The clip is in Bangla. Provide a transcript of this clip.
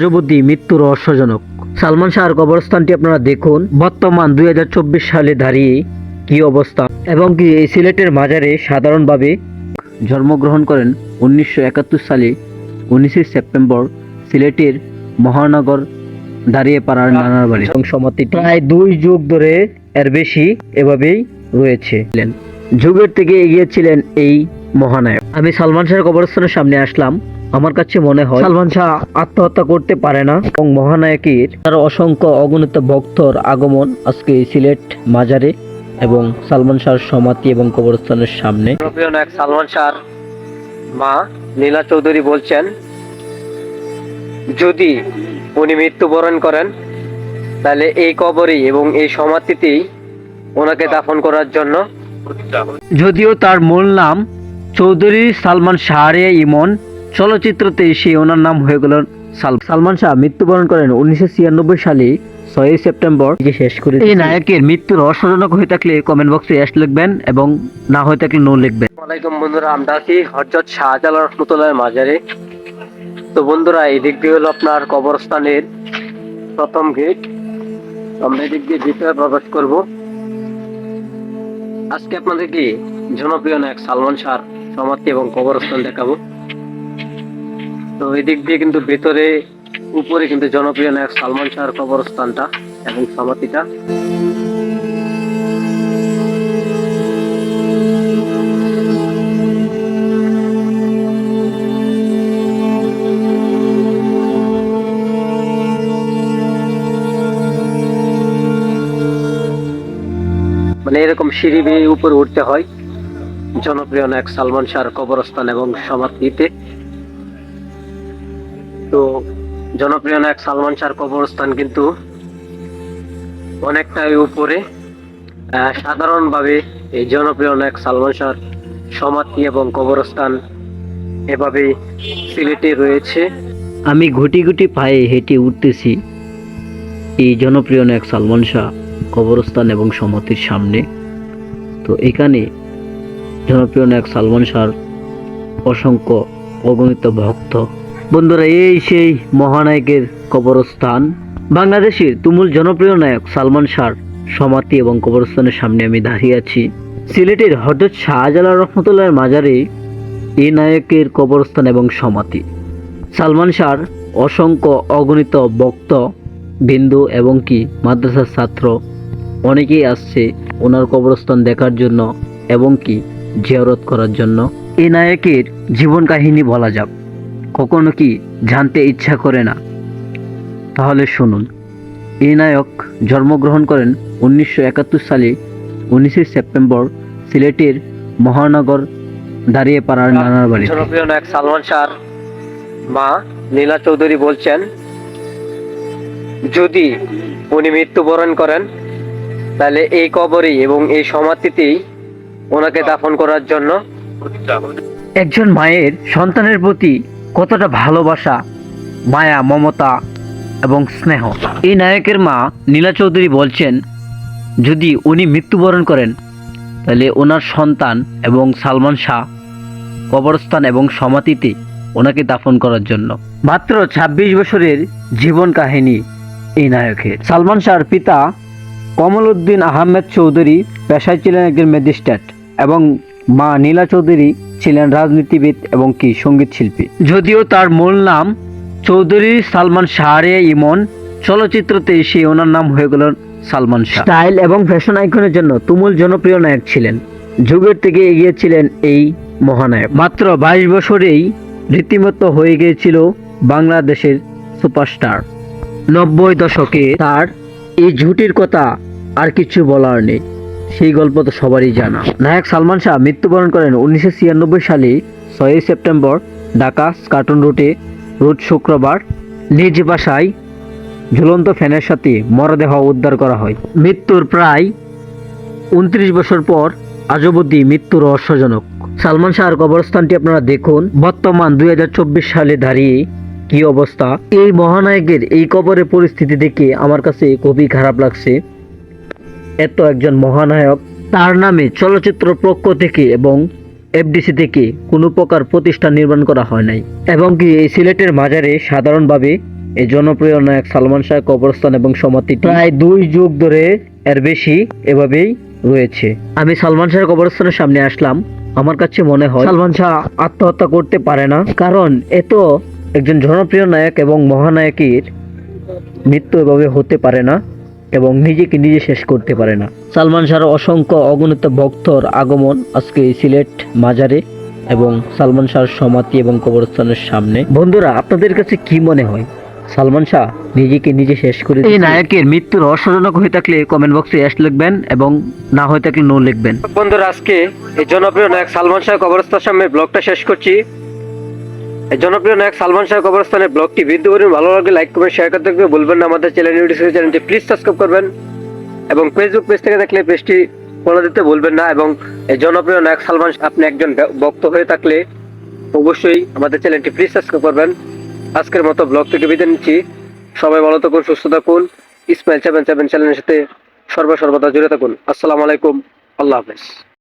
আজবুদ্দি মৃত্যু রহস্যজনক। সালমান শাহর কবরস্থানটি আপনারা দেখুন। বর্তমান দুই সালে দাঁড়িয়ে কি অবস্থা এবং কি এই সিলেটের মাজারে সাধারণভাবে জন্মগ্রহণ করেন উনিশশো একাত্তর সালে উনিশে সেপ্টেম্বর সিলেটের মহানগর দাঁড়িয়ে পাড়ার নানার বাড়ি। এবং সমাধি প্রায় দুই যুগ ধরে এর বেশি এভাবেই রয়েছে। যুগের থেকে এগিয়েছিলেন এই মহানায়ক। আমি সালমান শাহের কবরস্থানের সামনে আসলাম। আমার কাছে মনে হয় সালমান শাহ আত্মহত্যা করতে পারে না এবং মহানায়কের তার অসংখ্য অগণিত ভক্তর আগমন আজকে সিলেট মাজারে এবং সালমান শাহর সমাধি এবং কবরস্থানের সামনে। প্রিয় নায়ক সালমান শাহর মা নীলা চৌধুরী বলছেন যদি উনি মৃত্যুবরণ করেন তাহলে এই কবরেই এবং এই সমাধিতেই ওনাকে দাফন করার জন্য যদিও তার মূল নাম চৌধুরী সালমান শাহরিয়া ইমন চলচ্চিত্রতে সে ওনার নাম হয়ে গেল সালমান শাহ। মৃত্যুবরণ করেন উনিশশো ছিয়ানব্বই সালে ছয়ই সেপ্টেম্বর। শেষ করে এই নায়কের মৃত্যু রহস্যজনক হয়ে থাকলে কমেন্ট বক্সে এস লিখবেন এবং না হয়ে থাকলে নো লিখবেন। ওয়ালাইকুম বন্ধুরা আমরা আছি হজরত শাহজালাল রহমতুল্লাহ মাজারে। তো বন্ধুরা এই দিক দিয়ে হলো আপনার কবরস্থানের প্রথম গেট আমরা এদিক দিয়ে ভিতরে প্রবেশ করব। আজকে আপনাদেরকে জনপ্রিয় নায়ক সালমান শাহর সমাধি এবং কবরস্থান দেখাবো। তো এদিক দিয়ে কিন্তু ভেতরে, উপরে কিন্তু জনপ্রিয় নায়ক সালমান শাহর কবরস্থানটা এবং সমাধিটা। মানে এরকম সিঁড়ি বেয়ে উপরে উঠতে হয় জনপ্রিয় নায়ক সালমান শাহর কবরস্থান এবং সমাধিতে। তো জনপ্রিয় নায়ক সালমান শাহর কবরস্থান কিন্তু অনেকটাই উপরে। সাধারণভাবে এই জনপ্রিয় নায়ক সালমান শাহর সমাধি এবং কবরস্থান এভাবে সিলেটে রয়েছে। আমি গুটি গুটি পায়ে হেঁটে উঠতেছি এই জনপ্রিয় নায়ক সালমান শাহ কবরস্থান এবং সমাধির সামনে। তো এখানে জনপ্রিয় নায়ক সালমান শাহর অসংখ্য অগণিত ভক্ত বন্ধুরা, এই সেই মহানায়কের কবরস্থান। বাংলাদেশের তুমুল জনপ্রিয় নায়ক সালমান শাহর সমাধি এবং কবরস্থানের সামনে আমি দাঁড়িয়ে আছি। সিলেটের হজরত শাহজালাল রহমতুল্লাহর মাজারে এ নায়কের কবরস্থান এবং সমাধি। সালমান শাহর অসংখ্য অগণিত বক্ত বিন্দু এবং কি মাদ্রাসার ছাত্র অনেকেই আসছে ওনার কবরস্থান দেখার জন্য এবং কি জিয়ারত করার জন্য। এ নায়কের জীবন কাহিনী বলা যাক। কখনো কি জানতে ইচ্ছা করে না? তাহলে শুনুন। এই নায়ক জন্মগ্রহণ করেন উনিশশো একাত্তর সালে উনিশে সেপ্টেম্বর সিলেটের মহানগর দাঁড়িয়ে পাড়ার নানার বাড়ি জনপ্রিয় নায়ক সালমান শাহর মা নীলা চৌধুরী বলছেন যদি উনি মৃত্যুবরণ করেন তাহলে এই কবরেই এবং এই সমাধিতেই ওনাকে দাফন করার জন্য একজন মায়ের সন্তানের প্রতি কতটা ভালোবাসা, মায়া, মমতা এবং স্নেহ। এই নায়কের মা নীলা চৌধুরী বলছেন, যদি উনি মৃত্যুবরণ করেন, তাহলে ওনার সন্তান এবং সালমান শাহ কবরস্থান এবং সমাধিতে ওনাকে দাফন করার জন্য। মাত্র ২৬ বছরের জীবন কাহিনী এই নায়কের। সালমান শাহর পিতা কমল উদ্দিন আহমেদ চৌধুরী পেশায় ছিলেন একজন ম্যাজিস্ট্রেট এবং মা নীলা চৌধুরী ছিলেন রাজনীতিবিদ এবং কি সংগীত শিল্পী যদিও তার মূল নাম চৌধুরী সালমান শাহরিয়া ইমন চলচ্চিত্রতে সে ওনার নাম হয়ে গেল সালমান শাহ। স্টাইল এবং ফ্যাশন আইকনের জন্য তুমুল জনপ্রিয় নায়ক ছিলেন। যুগের থেকে এগিয়েছিলেন এই মহানায়ক। মাত্র বাইশ বছরেই রীতিমতো হয়ে গিয়েছিল বাংলাদেশের সুপারস্টার। নব্বই দশকে তার এই জুটির কথা আর কিছু বলার নেই। সেই গল্প তো সবারই জানা। নায়ক সালমান শাহ মৃত্যুবরণ করেন উনিশশো ছিয়ানব্বই সালে, ছয়ই সেপ্টেম্বর, ঢাকা কার্টুন রুটে রোজ শুক্রবার, নিজ বাসায় ঝুলন্ত ফ্যানের সাথে মরদেহ উদ্ধার করা হয়। মৃত্যুর প্রায় উনত্রিশ বছর পর আজবদ্দি মৃত্যু রহস্যজনক। সালমান শাহর কবরস্থানটি আপনারা দেখুন। বর্তমান দুই চব্বিশ সালে দাঁড়িয়ে কি অবস্থা? এই মহানায়কের এই কবরের পরিস্থিতি দেখে আমার কাছে খুবই খারাপ লাগছে। এত একজন মহানায়ক তার নামে চলচ্চিত্র পক্ষ থেকে এবং এফডিসি থেকে কোনো প্রকার প্রতিষ্ঠান নির্মাণ করা হয় নাই? এবং কি এই সিলেটের মাজারে সাধারণভাবে এই জনপ্রিয় নায়ক সালমান শাহ কবরস্থান এবং সমাধি প্রায় দুই যুগ ধরে এর বেশি এভাবেই রয়েছে। আমি সালমান শাহ কবরস্থানের সামনে আসলাম। আমার কাছে মনে হয় সালমান শাহ আত্মহত্যা করতে পারে না। কারণ এত একজন জনপ্রিয় নায়ক এবং মহানায়কের মৃত্যু এভাবে হতে পারে না। এবং নিজেকে নিজে শেষ করতে পারে না। সালমান শাহর অসংখ্য অগণিত ভক্তর আগমন আজকে সিলেট মাজারে এবং সালমান শাহর সমাধি এবং কবরস্থানের সামনে। বন্ধুরা আপনাদের কাছে কি মনে হয়? সালমান শাহ নিজেকে নিজে শেষ করে এই নায়কের মৃত্যু রহস্যজনক হয়ে থাকলে কমেন্ট বক্সে এস লিখবেন এবং না হয়ে থাকলে নো লিখবেন। বন্ধুরা আজকে এই জনপ্রিয় নায়ক সালমান শাহ কবরস্থানের সামনে ব্লগটা শেষ করছি। জনপ্রিয় নায়ক সালমান শাহ কবরস্থানের ব্লগটি ভিডিও করুন ভালো লাগলে লাইক করবেন শেয়ার করতে থাকবে বলবেন না। আমাদের চ্যানেল ইউটিউব চ্যানেলটি প্লিজ সাবস্ক্রাইব করবেন এবং ফেসবুক পেজ থেকে দেখলে পেজটি ফলো দিতে বলবেন না এবং জনপ্রিয় নায়ক সালমান আপনি একজন ভক্ত হয়ে থাকলে অবশ্যই আমাদের চ্যানেলটি প্লিজ সাবস্ক্রাইব করবেন। আজকের মতো ব্লগ থেকে বিদায় নিচ্ছি। সবাই ভালো থাকুন, সুস্থ থাকুন। ইসমাইল সেভেন সেভেন চ্যানেলের সাথে সর্বসর্বদা জুড়ে থাকুন। আসসালামু আলাইকুম। আল্লাহ হাফেজ।